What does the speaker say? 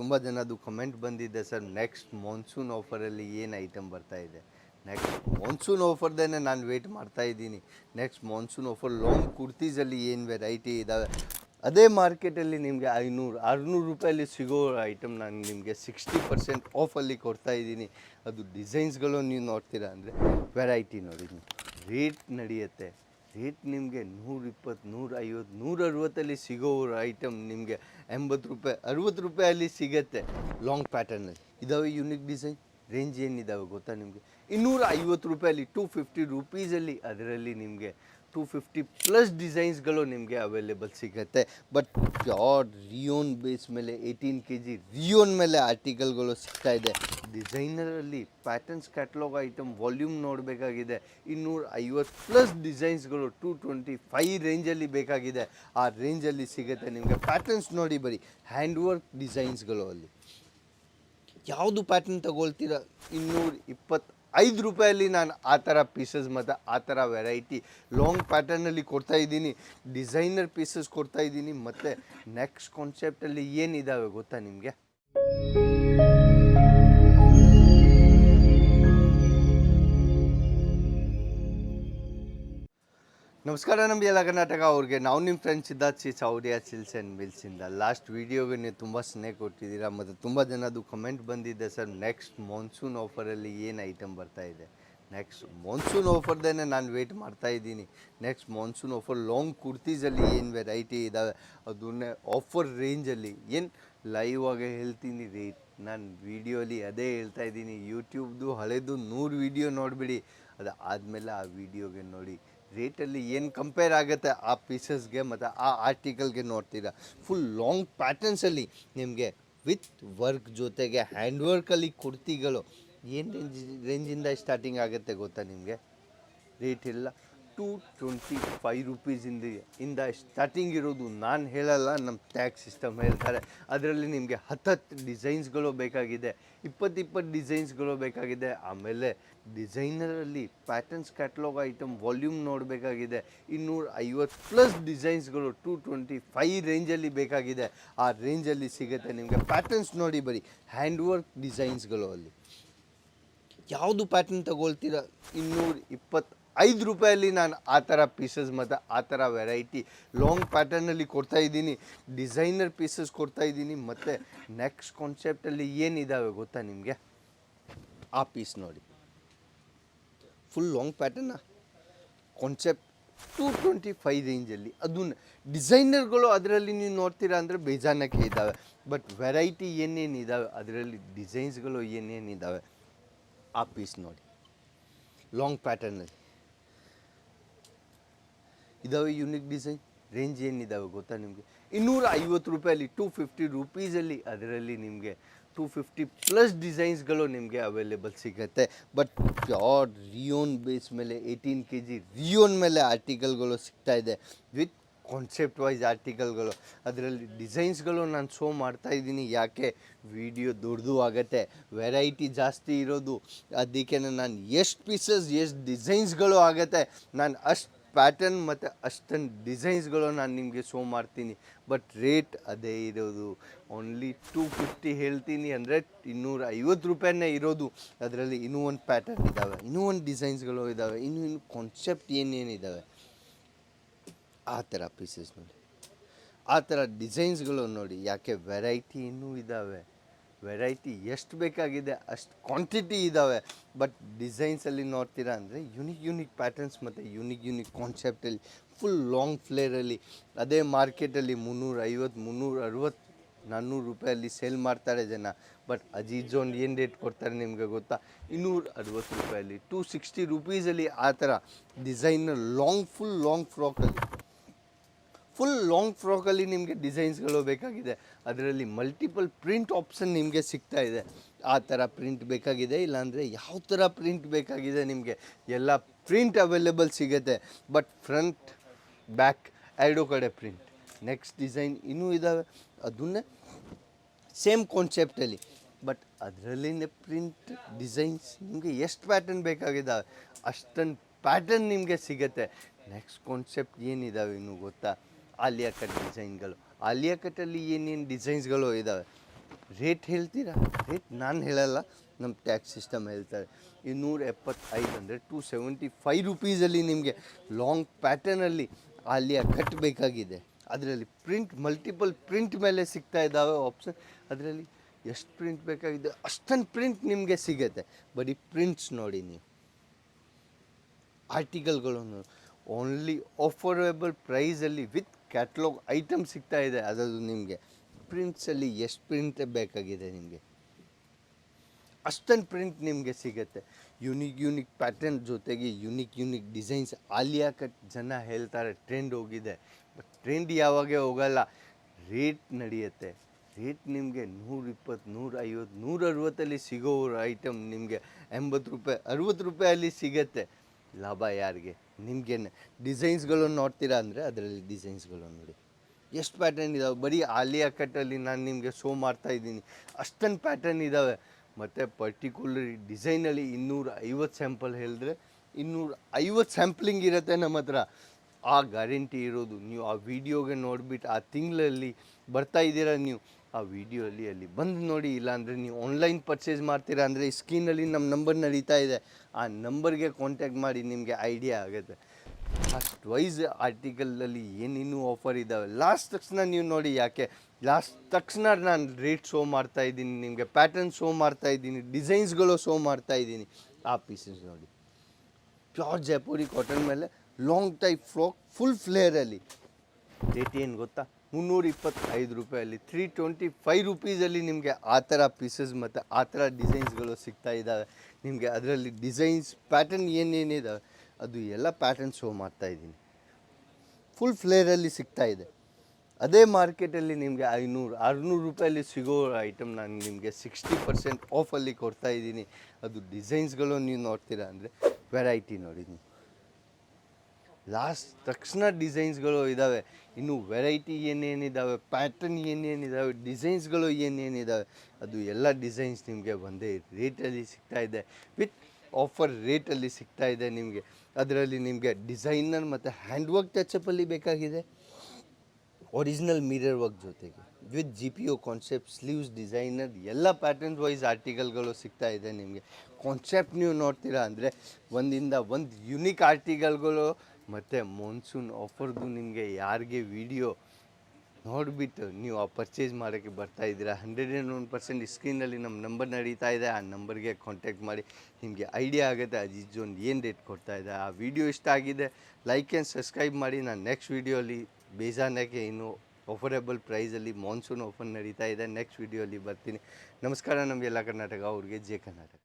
ತುಂಬ ಜನದ್ದು ಕಮೆಂಟ್ ಬಂದಿದೆ, ಸರ್ ನೆಕ್ಸ್ಟ್ ಮಾನ್ಸೂನ್ ಆಫರಲ್ಲಿ ಏನು ಐಟಮ್ ಬರ್ತಾ ಇದೆ? ನೆಕ್ಸ್ಟ್ ಮಾನ್ಸೂನ್ ಆಫರ್ದೇ ನಾನು ವೇಟ್ ಮಾಡ್ತಾ ಇದ್ದೀನಿ. ನೆಕ್ಸ್ಟ್ ಮಾನ್ಸೂನ್ ಆಫರ್ ಲಾಂಗ್ ಕುರ್ತೀಸಲ್ಲಿ ಏನು ವೆರೈಟಿ ಇದ್ದಾವೆ ಅದೇ ಮಾರ್ಕೆಟಲ್ಲಿ ನಿಮಗೆ ಐನೂರು, ಆರುನೂರು ರೂಪಾಯಲ್ಲಿ ಸಿಗೋ ಐಟಮ್ ನಾನು ನಿಮಗೆ ಸಿಕ್ಸ್ಟಿ ಪರ್ಸೆಂಟ್ ಆಫಲ್ಲಿ ಕೊಡ್ತಾ ಇದ್ದೀನಿ. ಅದು ಡಿಸೈನ್ಸ್ಗಳು ನೀವು ನೋಡ್ತೀರಾ ಅಂದರೆ ವೆರೈಟಿ ನೋಡಿ ರೇಟ್ ನಡೆಯುತ್ತೆ. ರೇಟ್ ನಿಮಗೆ ನೂರ ಇಪ್ಪತ್ತು, ನೂರ ಐವತ್ತು, ನೂರ ಅರವತ್ತಲ್ಲಿ ಸಿಗೋ ಐಟಮ್ ನಿಮಗೆ ಎಂಬತ್ತು ರೂಪಾಯಿ, ಅರವತ್ತು ರೂಪಾಯಲ್ಲಿ ಸಿಗತ್ತೆ ಲಾಂಗ್ ಪ್ಯಾಟರ್ನಲ್ಲಿ ಇದಾವೆ ಯುನಿಕ್ ಡಿಸೈನ್ ರೇಂಜ್ ಏನಿದ್ದಾವೆ ಗೊತ್ತಾ ನಿಮಗೆ? ಇನ್ನೂರ ಐವತ್ತು ರೂಪಾಯಲ್ಲಿ ಟೂ ಫಿಫ್ಟಿ ರುಪೀಸಲ್ಲಿ ಅದರಲ್ಲಿ ನಿಮಗೆ ಟೂ ಫಿಫ್ಟಿ ಪ್ಲಸ್ ಡಿಸೈನ್ಸ್ಗಳು ನಿಮಗೆ ಅವೈಲೇಬಲ್ ಸಿಗುತ್ತೆ. ಬಟ್ ಪ್ಯೂರ್ ರಿಯೋನ್ ಬೇಸ್ ಮೇಲೆ ಏಯ್ಟೀನ್ ಕೆ ಜಿ ರಿಯೋನ್ ಮೇಲೆ ಆರ್ಟಿಕಲ್ಗಳು ಸಿಗ್ತಾ ಇದೆ. ಡಿಸೈನರಲ್ಲಿ ಪ್ಯಾಟರ್ನ್ಸ್ ಕ್ಯಾಟ್ಲಾಗ್ ಐಟಮ್ ವಾಲ್ಯೂಮ್ ನೋಡಬೇಕಾಗಿದೆ. ಇನ್ನೂರ ಐವತ್ತು ಪ್ಲಸ್ ಡಿಸೈನ್ಸ್ಗಳು ಟೂ ಟ್ವೆಂಟಿ ಫೈ ರೇಂಜಲ್ಲಿ ಬೇಕಾಗಿದೆ. ಆ ರೇಂಜಲ್ಲಿ ಸಿಗುತ್ತೆ ನಿಮಗೆ. ಪ್ಯಾಟರ್ನ್ಸ್ ನೋಡಿ ಬರೀ. ಹ್ಯಾಂಡ್ ವರ್ಕ್ ಡಿಸೈನ್ಸ್ಗಳು ಅಲ್ಲಿ. ಯಾವುದು ಪ್ಯಾಟರ್ನ್ ತಗೊಳ್ತೀರಾ? ಇನ್ನೂರ ಇಪ್ಪತ್ತು ಐದು ರೂಪಾಯಲ್ಲಿ ನಾನು ಆ ಥರ ಪೀಸಸ್ ಮತ್ತು ಆ ಥರ ವೆರೈಟಿ ಲಾಂಗ್ ಪ್ಯಾಟರ್ನಲ್ಲಿ ಕೊಡ್ತಾ ಇದ್ದೀನಿ ಡಿಸೈನರ್ ಪೀಸಸ್ ಕೊಡ್ತಾ ಇದ್ದೀನಿ, ಮತ್ತು ನೆಕ್ಸ್ಟ್ ಕಾನ್ಸೆಪ್ಟಲ್ಲಿ ಏನಿದ್ದಾವೆ ಗೊತ್ತಾ ನಿಮಗೆ? ನಮಸ್ಕಾರ ನಮ್ಮ ಎಲ್ಲ ಕರ್ನಾಟಕ ಅವ್ರಿಗೆ. ನಾವು ನಿಮ್ಮ friends Siddharth C Saurya silks and ಮಿಲ್ಸಿಂದ last ವೀಡಿಯೋಗೆ ನೀವು ತುಂಬ ಸ್ನೇಹ ಕೊಟ್ಟಿದ್ದೀರಾ, ಮತ್ತು ತುಂಬ ಜನದು ಕಮೆಂಟ್ ಬಂದಿದೆ ಸರ್ ನೆಕ್ಸ್ಟ್ ಮಾನ್ಸೂನ್ ಆಫರಲ್ಲಿ ಏನು ಐಟಮ್ ಬರ್ತಾ ಇದೆ? ನೆಕ್ಸ್ಟ್ ಮಾನ್ಸೂನ್ ಆಫರ್ದೇ ನಾನು ವೇಟ್ ಮಾಡ್ತಾ ಇದ್ದೀನಿ. ನೆಕ್ಸ್ಟ್ ಮಾನ್ಸೂನ್ ಆಫರ್ ಲಾಂಗ್ ಕುರ್ತೀಸಲ್ಲಿ ಏನು ವೆರೈಟಿ ಇದ್ದಾವೆ ಅದನ್ನೇ ಆಫರ್ ರೇಂಜಲ್ಲಿ ಏನು ಲೈವ್ ಆಗಿ ಹೇಳ್ತೀನಿ ರೀ ನಾನು ವೀಡಿಯೋಲಿ ಅದೇ ಹೇಳ್ತಾ ಇದ್ದೀನಿ. ಯೂಟ್ಯೂಬ್ದು ಹಳೆದು ನೂರು ವೀಡಿಯೋ ನೋಡಿಬಿಡಿ. ಅದು ಆದಮೇಲೆ ಆ ವೀಡಿಯೋಗೆ ನೋಡಿ. ರೇಟಲ್ಲಿ ಏನು ಕಂಪೇರ್ ಆಗುತ್ತೆ ಆ ಪೀಸಸ್ಗೆ ಮತ್ತು ಆ ಆರ್ಟಿಕಲ್ಗೆ ನೋಡ್ತೀರಾ. ಫುಲ್ ಲಾಂಗ್ ಪ್ಯಾಟರ್ನ್ಸಲ್ಲಿ ನಿಮಗೆ ವಿತ್ ವರ್ಕ್ ಜೊತೆಗೆ ಹ್ಯಾಂಡ್ ವರ್ಕಲ್ಲಿ ಕುರ್ತಿಗಳು ಏನು ರೇಂಜ್ ರೇಂಜಿಂದ ಸ್ಟಾರ್ಟಿಂಗ್ ಆಗುತ್ತೆ ಗೊತ್ತಾ ನಿಮಗೆ? ರೇಟ್ ಇಲ್ಲ. ಟೂ ಟ್ವೆಂಟಿ ಫೈವ್ ರುಪೀಸಿಂದ ಇಂದ ಸ್ಟಾರ್ಟಿಂಗ್ ಇರೋದು ನಾನು ಹೇಳಲ್ಲ ನಮ್ಮ ಟ್ಯಾಕ್ಸ್ ಸಿಸ್ಟಮ್ ಹೇಳ್ತಾರೆ. ಅದರಲ್ಲಿ ನಿಮಗೆ ಹತ್ತತ್ತು ಡಿಸೈನ್ಸ್ಗಳು ಬೇಕಾಗಿದೆ, ಇಪ್ಪತ್ತಿಪ್ಪತ್ತು ಇಪ್ಪತ್ತು ಡಿಸೈನ್ಸ್ಗಳು ಬೇಕಾಗಿದೆ. ಆಮೇಲೆ ಡಿಸೈನರಲ್ಲಿ ಪ್ಯಾಟರ್ನ್ಸ್ ಕ್ಯಾಟ್ಲಾಗ್ ಐಟಮ್ ವಾಲ್ಯೂಮ್ ನೋಡಬೇಕಾಗಿದೆ. ಇನ್ನೂರ ಐವತ್ತು ಪ್ಲಸ್ ಡಿಸೈನ್ಸ್ಗಳು ಟೂ ಟ್ವೆಂಟಿ ಫೈ ರೇಂಜಲ್ಲಿ ಬೇಕಾಗಿದೆ. ಆ ರೇಂಜಲ್ಲಿ ಸಿಗುತ್ತೆ ನಿಮಗೆ ಪ್ಯಾಟರ್ನ್ಸ್ ನೋಡಿ ಬರೀ ಹ್ಯಾಂಡ್ ವರ್ಕ್ ಡಿಸೈನ್ಸ್ಗಳು ಅಲ್ಲಿ. ಯಾವುದು ಪ್ಯಾಟರ್ನ್ ತಗೊಳ್ತೀರ? ಇನ್ನೂರ ಇಪ್ಪತ್ತು ಐದು ರೂಪಾಯಲ್ಲಿ ನಾನು ಆ ಥರ ಪೀಸಸ್ ಮತ್ತು ಆ ಥರ ವೆರೈಟಿ ಲಾಂಗ್ ಪ್ಯಾಟರ್ನಲ್ಲಿ ಕೊಡ್ತಾ ಇದ್ದೀನಿ ಡಿಸೈನರ್ ಪೀಸಸ್ ಕೊಡ್ತಾ ಇದ್ದೀನಿ, ಮತ್ತು ನೆಕ್ಸ್ಟ್ ಕಾನ್ಸೆಪ್ಟಲ್ಲಿ ಏನಿದ್ದಾವೆ ಗೊತ್ತಾ ನಿಮಗೆ? ಆ ಪೀಸ್ ನೋಡಿ. Full long ಪ್ಯಾಟರ್ನ concept two twenty five ರೇಂಜಲ್ಲಿ ಅದು ಡಿಸೈನರ್ಗಳು ಅದರಲ್ಲಿ ನೀವು ನೋಡ್ತೀರಾ ಅಂದರೆ ಬೇಜಾನಕ್ಕೆ ಇದ್ದಾವೆ ಬಟ್ ವೆರೈಟಿ ಏನೇನಿದ್ದಾವೆ ಅದರಲ್ಲಿ ಡಿಸೈನ್ಸ್ಗಳು ಏನೇನಿದ್ದಾವೆ ಆ ಪೀಸ್ ನೋಡಿ. ಲಾಂಗ್ ಪ್ಯಾಟರ್ನಲ್ಲಿ ಇದಾವೆ ಯುನಿಕ್ ಡಿಸೈನ್ ರೇಂಜ್ ಏನಿದ್ದಾವೆ ಗೊತ್ತಾ ನಿಮಗೆ? ಇನ್ನೂರ ಐವತ್ತು ರೂಪಾಯಲ್ಲಿ ಟೂ ಫಿಫ್ಟಿ ರುಪೀಸಲ್ಲಿ ಅದರಲ್ಲಿ ನಿಮಗೆ ಟೂ ಫಿಫ್ಟಿ ಪ್ಲಸ್ ಡಿಸೈನ್ಸ್ಗಳು ನಿಮಗೆ ಅವೈಲೇಬಲ್ ಸಿಗುತ್ತೆ. ಬಟ್ ಪ್ಯೂರ್ ರಿಯೋನ್ ಬೇಸ್ ಮೇಲೆ ಏಯ್ಟೀನ್ ಕೆ ಜಿ ರಿಯೋನ್ ಮೇಲೆ ಆರ್ಟಿಕಲ್ಗಳು ಸಿಗ್ತಾ ಇದೆ. ವಿತ್ ಕಾನ್ಸೆಪ್ಟ್ ವೈಸ್ ಆರ್ಟಿಕಲ್ಗಳು ಅದರಲ್ಲಿ ಡಿಸೈನ್ಸ್ಗಳು ನಾನು ಶೋ ಮಾಡ್ತಾ ಇದ್ದೀನಿ. ಯಾಕೆ? ವಿಡಿಯೋ ದೊಡ್ಡದು ಆಗುತ್ತೆ. ವೆರೈಟಿ ಜಾಸ್ತಿ ಇರೋದು. ಅದಕ್ಕೆ ನಾನು ಎಷ್ಟು ಪೀಸಸ್ ಎಷ್ಟು ಡಿಸೈನ್ಸ್ಗಳು ಆಗುತ್ತೆ? ನಾನು ಅಷ್ಟು ಪ್ಯಾಟರ್ನ್ ಮತ್ತು ಅಷ್ಟೊಂದು ಡಿಸೈನ್ಸ್ಗಳು ನಾನು ನಿಮಗೆ ಶೋ ಮಾಡ್ತೀನಿ. ಬಟ್ ರೇಟ್ ಅದೇ ಇರೋದು. ಓನ್ಲಿ ಟೂ ಫಿಫ್ಟಿ ಹೇಳ್ತೀನಿ ಅಂದರೆ ಇನ್ನೂರ ಐವತ್ತು ರೂಪಾಯಿನೇ ಇರೋದು. ಅದರಲ್ಲಿ ಇನ್ನೂ ಒಂದು ಪ್ಯಾಟರ್ನ್ ಇದ್ದಾವೆ ಇನ್ನೂ ಒಂದು ಡಿಸೈನ್ಸ್ಗಳು ಇದ್ದಾವೆ ಇನ್ನೂ ಇನ್ನು ಕಾನ್ಸೆಪ್ಟ್ ಏನೇನಿದ್ದಾವೆ ಆ ಥರ ಪೀಸಸ್ ನೋಡಿ. ಆ ಥರ ಡಿಸೈನ್ಸ್ಗಳು ನೋಡಿ. ಯಾಕೆ ವೆರೈಟಿ ಇನ್ನೂ ಇದ್ದಾವೆ ವೆರೈಟಿ ಎಷ್ಟು ಬೇಕಾಗಿದೆ, ಅಷ್ಟು ಕ್ವಾಂಟಿಟಿ ಇದ್ದಾವೆ ಬಟ್ ಡಿಸೈನ್ಸಲ್ಲಿ ನೋಡ್ತೀರಾ ಅಂದರೆ ಯುನಿಕ್ ಯುನಿಕ್ ಪ್ಯಾಟರ್ನ್ಸ್ ಮತ್ತು ಯುನಿಕ್ ಯುನಿಕ್ ಕಾನ್ಸೆಪ್ಟಲ್ಲಿ ಫುಲ್ ಲಾಂಗ್ ಫ್ಲೇರಲ್ಲಿ ಅದೇ ಮಾರ್ಕೆಟಲ್ಲಿ ಮುನ್ನೂರ ಐವತ್ತು ಮುನ್ನೂರ ಅರವತ್ತು ನಾನ್ನೂರು ರೂಪಾಯಲ್ಲಿ ಸೇಲ್ ಮಾಡ್ತಾರೆ ಜನ. ಬಟ್ ಅಜೀಜೋನ್ ಏನು ರೇಟ್ ಕೊಡ್ತಾರೆ ನಿಮಗೆ ಗೊತ್ತಾ? ಇನ್ನೂರ ಅರವತ್ತು ರೂಪಾಯಲ್ಲಿ ಟೂ ಸಿಕ್ಸ್ಟಿ ರುಪೀಸಲ್ಲಿ ಆ ಥರ. ಡಿಸೈನರ್ ಲಾಂಗ್ ಫುಲ್ ಲಾಂಗ್ ಫ್ರಾಕಲ್ಲಿ ಫುಲ್ ಲಾಂಗ್ ಫ್ರಾಕಲ್ಲಿ ನಿಮಗೆ ಡಿಸೈನ್ಸ್ಗಳು ಬೇಕಾಗಿದೆ. ಅದರಲ್ಲಿ ಮಲ್ಟಿಪಲ್ ಪ್ರಿಂಟ್ ಆಪ್ಷನ್ ನಿಮಗೆ ಸಿಗ್ತಾ ಇದೆ. ಆ ಥರ ಪ್ರಿಂಟ್ ಬೇಕಾಗಿದೆ, ಇಲ್ಲಾಂದರೆ ಯಾವ ಥರ ಪ್ರಿಂಟ್ ಬೇಕಾಗಿದೆ ನಿಮಗೆ? ಎಲ್ಲ ಪ್ರಿಂಟ್ ಅವೈಲೇಬಲ್ ಸಿಗುತ್ತೆ. ಬಟ್ ಫ್ರಂಟ್ ಬ್ಯಾಕ್ ಎರಡೂ ಕಡೆ ಪ್ರಿಂಟ್ ನೆಕ್ಸ್ಟ್ ಡಿಸೈನ್ ಇನ್ನೂ ಇದ್ದಾವೆ ಅದನ್ನೇ ಸೇಮ್ ಕಾನ್ಸೆಪ್ಟಲ್ಲಿ ಬಟ್ ಅದರಲ್ಲಿನೇ ಪ್ರಿಂಟ್ ಡಿಸೈನ್ಸ್ ನಿಮಗೆ ಎಷ್ಟು ಪ್ಯಾಟರ್ನ್ ಬೇಕಾಗಿದ್ದಾವೆ ಅಷ್ಟೊಂದು ಪ್ಯಾಟರ್ನ್ ನಿಮಗೆ ಸಿಗುತ್ತೆ. ನೆಕ್ಸ್ಟ್ ಕಾನ್ಸೆಪ್ಟ್ ಏನಿದ್ದಾವೆ ಇನ್ನೂ ಗೊತ್ತಾ? ಆಲಿಯಾ ಕಟ್ ಡಿಸೈನ್ಗಳು. ಆಲಿಯಾ ಕಟ್ಟಲ್ಲಿ ಏನೇನು ಡಿಸೈನ್ಸ್ಗಳು ಇದ್ದಾವೆ ರೇಟ್ ಹೇಳ್ತೀರಾ? ರೇಟ್ ನಾನು ಹೇಳಲ್ಲ ನಮ್ಮ ಟ್ಯಾಕ್ಸ್ ಸಿಸ್ಟಮ್ ಹೇಳ್ತಾರೆ. ಇನ್ನೂರ ಎಪ್ಪತ್ತೈದು ಅಂದರೆ ಟು ಸೆವೆಂಟಿ ಫೈವ್ ರುಪೀಸಲ್ಲಿ ನಿಮಗೆ ಲಾಂಗ್ ಪ್ಯಾಟರ್ನಲ್ಲಿ ಅಲ್ಲಿಯ ಕಟ್ ಬೇಕಾಗಿದೆ. ಅದರಲ್ಲಿ ಪ್ರಿಂಟ್, ಮಲ್ಟಿಪಲ್ ಪ್ರಿಂಟ್ ಮೇಲೆ ಸಿಗ್ತಾ ಇದ್ದಾವೆ ಆಪ್ಷನ್ ಅದರಲ್ಲಿ ಎಷ್ಟು ಪ್ರಿಂಟ್ ಬೇಕಾಗಿದೆ? ಅಷ್ಟೊಂದು ಪ್ರಿಂಟ್ ನಿಮಗೆ ಸಿಗುತ್ತೆ. ಬರೀ ಪ್ರಿಂಟ್ಸ್ ನೋಡಿ ನೀವು. ಆರ್ಟಿಕಲ್ಗಳನ್ನು ಓನ್ಲಿ ಆಫರೇಬಲ್ ಪ್ರೈಸಲ್ಲಿ ವಿತ್ ಕ್ಯಾಟ್ಲಾಗ್ ಐಟಮ್ ಸಿಗ್ತಾ ಇದೆ ಅದರದ್ದು ನಿಮಗೆ. ಪ್ರಿಂಟ್ಸಲ್ಲಿ ಎಷ್ಟು ಪ್ರಿಂಟ್ ಬೇಕಾಗಿದೆ ನಿಮಗೆ? ಅಷ್ಟೊಂದು ಪ್ರಿಂಟ್ ನಿಮಗೆ ಸಿಗುತ್ತೆ. ಯುನಿಕ್ ಯುನಿಕ್ ಪ್ಯಾಟರ್ನ್ ಜೊತೆಗೆ ಯುನಿಕ್ ಯುನಿಕ್ ಡಿಸೈನ್ಸ್ ಕಟ್ ಜನ ಹೇಳ್ತಾರೆ ಟ್ರೆಂಡ್ ಹೋಗಿದೆ. ಬಟ್ ಟ್ರೆಂಡ್ ಯಾವಾಗೇ ಹೋಗಲ್ಲ ರೇಟ್ ನಡೆಯುತ್ತೆ. ರೇಟ್ ನಿಮಗೆ ನೂರಿಪ್ಪತ್ತು ನೂರ ಐವತ್ತು ನೂರ ಅರವತ್ತಲ್ಲಿ ಸಿಗೋ ಐಟಮ್ ನಿಮಗೆ ಎಂಬತ್ತು ರೂಪಾಯಿ, ಅರುವತ್ತು ರೂಪಾಯಲ್ಲಿ ಸಿಗತ್ತೆ. ಲಾಭ ಯಾರಿಗೆ? ನಿಮಗೇನೆ ಡಿಸೈನ್ಸ್ಗಳು ನೋಡ್ತೀರಾ ಅಂದರೆ ಅದರಲ್ಲಿ ಡಿಸೈನ್ಸ್ಗಳು ನೋಡಿ. ಎಷ್ಟು ಪ್ಯಾಟರ್ನ್ ಇದಾವೆ? ಬರೀ ಆಲಿಯಾ ಕಟ್ಟಲ್ಲಿ ನಾನು ನಿಮಗೆ ಶೋ ಮಾಡ್ತಾ ಇದ್ದೀನಿ. ಅಷ್ಟೊಂದು ಪ್ಯಾಟರ್ನ್ ಇದ್ದಾವೆ ಮತ್ತು ಪರ್ಟಿಕ್ಯುಲರ್ ಡಿಸೈನಲ್ಲಿ ಇನ್ನೂರ ಐವತ್ತು ಸ್ಯಾಂಪಲ್ ಹೇಳಿದ್ರೆ ಇನ್ನೂರ ಐವತ್ತು ಸ್ಯಾಂಪ್ಲಿಂಗ್ ಇರುತ್ತೆ ನಮ್ಮ ಹತ್ರ. ಆ ಗ್ಯಾರಂಟಿ ಇರೋದು. ನೀವು ಆ ವಿಡಿಯೋಗೆ ನೋಡಿಬಿಟ್ಟು ಆ ತಿಂಗಳಲ್ಲಿ ಬರ್ತಾ ಇದ್ದೀರಾ ನೀವು? ಆ ವಿಡಿಯೋಲಿ ಅಲ್ಲಿ ಬಂದು ನೋಡಿ, ಇಲ್ಲಾಂದರೆ ನೀವು ಆನ್ಲೈನ್ ಪರ್ಚೇಸ್ ಮಾಡ್ತೀರಾ ಅಂದರೆ ಈ ಸ್ಕ್ರೀನಲ್ಲಿ ನಮ್ಮ ನಂಬರ್ ನಡೀತಾ ಇದೆ. ಆ ನಂಬರ್ಗೆ ಕಾಂಟ್ಯಾಕ್ಟ್ ಮಾಡಿ ನಿಮಗೆ ಐಡಿಯಾ ಆಗುತ್ತೆ. ಲಾಸ್ಟ್ ವೈಸ್ ಆರ್ಟಿಕಲಲ್ಲಿ ಏನೇನು ಆಫರ್ ಇದ್ದಾವೆ ಲಾಸ್ಟ್ ತಕ್ಷಣ ನೀವು ನೋಡಿ ಯಾಕೆ. ಲಾಸ್ಟ್ ತಕ್ಷಣ ನಾನು ರೇಟ್ ಶೋ ಮಾಡ್ತಾ ಇದ್ದೀನಿ, ನಿಮಗೆ ಪ್ಯಾಟರ್ನ್ ಶೋ ಮಾಡ್ತಾ ಇದ್ದೀನಿ ಡಿಸೈನ್ಸ್ಗಳು ಶೋ ಮಾಡ್ತಾ ಇದ್ದೀನಿ. ಆ ಪೀಸಸ್ ನೋಡಿ. ಪ್ಯೂರ್ ಜೈಪುರಿ ಕಾಟನ್ ಮೇಲೆ ಲಾಂಗ್ ಟೈಪ್ ಫ್ರಾಕ್ ಫುಲ್ ಫ್ಲೇರಲ್ಲಿ ರೇಟ್ ಏನು ಗೊತ್ತಾ? ಮುನ್ನೂರ ಇಪ್ಪತ್ತೈದು ರೂಪಾಯಲ್ಲಿ ತ್ರೀ ಟ್ವೆಂಟಿ ಫೈವ್ ರುಪೀಸಲ್ಲಿ ನಿಮಗೆ ಆ ಥರ ಪೀಸಸ್ ಮತ್ತು ಆ ಥರ ಡಿಸೈನ್ಸ್ಗಳು ಸಿಗ್ತಾ ಇದ್ದಾವೆ. ನಿಮಗೆ ಅದರಲ್ಲಿ ಡಿಸೈನ್ಸ್ ಪ್ಯಾಟರ್ನ್ ಏನೇನಿದ್ದಾವೆ ಅದು ಎಲ್ಲ ಪ್ಯಾಟರ್ನ್ ಶೋ ಮಾಡ್ತಾ ಇದ್ದೀನಿ. ಫುಲ್ ಫ್ಲೇರಲ್ಲಿ ಸಿಗ್ತಾ ಇದೆ. ಅದೇ ಮಾರ್ಕೆಟಲ್ಲಿ ನಿಮಗೆ ಐನೂರು, ಆರುನೂರು ರೂಪಾಯಲ್ಲಿ ಸಿಗೋ ಐಟಮ್ ನಾನು ನಿಮಗೆ ಸಿಕ್ಸ್ಟಿ ಪರ್ಸೆಂಟ್ ಆಫಲ್ಲಿ ಕೊಡ್ತಾ ಇದ್ದೀನಿ. ಅದು ಡಿಸೈನ್ಸ್ಗಳು ನೀವು ನೋಡ್ತೀರಾ ಅಂದರೆ ವೆರೈಟಿ ನೋಡಿ ಲಾಸ್ಟ್ ತಕ್ಷಣ ಡಿಸೈನ್ಸ್ಗಳು ಇದ್ದಾವೆ ಇನ್ನು ವೆರೈಟಿ ಏನೇನಿದ್ದಾವೆ ಪ್ಯಾಟರ್ನ್ ಏನೇನಿದ್ದಾವೆ ಡಿಸೈನ್ಸ್ಗಳು ಏನೇನಿದ್ದಾವೆ ಅದು ಎಲ್ಲ ಡಿಸೈನ್ಸ್ ನಿಮಗೆ ಒಂದೇ ರೇಟಲ್ಲಿ ಸಿಗ್ತಾ ಇದೆ. ವಿತ್ ಆಫರ್ ರೇಟಲ್ಲಿ ಸಿಗ್ತಾ ಇದೆ ನಿಮಗೆ. ಅದರಲ್ಲಿ ನಿಮಗೆ ಡಿಸೈನರ್ ಮತ್ತು ಹ್ಯಾಂಡ್ ವರ್ಕ್ ಟಚಪ್ಪಲ್ಲಿ ಬೇಕಾಗಿದೆ. ಒರಿಜಿನಲ್ ಮಿರರ್ ವರ್ಕ್ ಜೊತೆಗೆ. With G P O concept sleeves designer ಎಲ್ಲ ಪ್ಯಾಟರ್ನ್ಸ್ ವೈಸ್ ಆರ್ಟಿಕಲ್ಗಳು ಸಿಗ್ತಾ ಇದೆ ನಿಮಗೆ. ಕಾನ್ಸೆಪ್ಟ್ ನೀವು ನೋಡ್ತೀರಾ ಅಂದರೆ ಒಂದಿಂದ ಒಂದು ಯುನಿಕ್ ಆರ್ಟಿಕಲ್ಗಳು ಮತ್ತು ಮಾನ್ಸೂನ್ ಆಫರ್ದು ನಿಮಗೆ ಯಾರಿಗೆ ವಿಡಿಯೋ ನೋಡಿಬಿಟ್ಟು ನೀವು ಆ ಪರ್ಚೇಸ್ ಮಾಡೋಕ್ಕೆ ಬರ್ತಾ ಇದ್ದೀರಾ? ಹಂಡ್ರೆಡ್ ಆ್ಯಂಡ್ ಒನ್ ಪರ್ಸೆಂಟ್ ಸ್ಕ್ರೀನಲ್ಲಿ ನಮ್ಮ ನಂಬರ್ ನಡೀತಾ ಇದೆ. ಆ ನಂಬರ್ಗೆ ಕಾಂಟ್ಯಾಕ್ಟ್ ಮಾಡಿ. ನಿಮಗೆ ಐಡಿಯಾ ಆಗುತ್ತೆ. ಅಜೀಜ್ ಜೋನ್ ಏನು ರೇಟ್ ಕೊಡ್ತಾ ಇದೆ? ಆ ವಿಡಿಯೋ ಇಷ್ಟ ಆಗಿದೆ ಲೈಕ್ ಆ್ಯಂಡ್ ಸಬ್ಸ್ಕ್ರೈಬ್ ಮಾಡಿ. ನಾನು ನೆಕ್ಸ್ಟ್ ವೀಡಿಯೋಲಿ ಬೇಜಾನಕ್ಕೆ ಇನ್ನು ಆಫರೇಬಲ್ ಪ್ರೈಸಲ್ಲಿ ಮಾನ್ಸೂನ್ ಆಫರ್ ನಡೀತಾ ಇದೆ. ನೆಕ್ಸ್ಟ್ ವೀಡಿಯೋಲಿ ಬರ್ತೀನಿ. ನಮಸ್ಕಾರ. ನಮಗೆಲ್ಲ ಕರ್ನಾಟಕ, ಅವ್ರಿಗೆ ಜೆ ಕರ್ನಾಟಕ.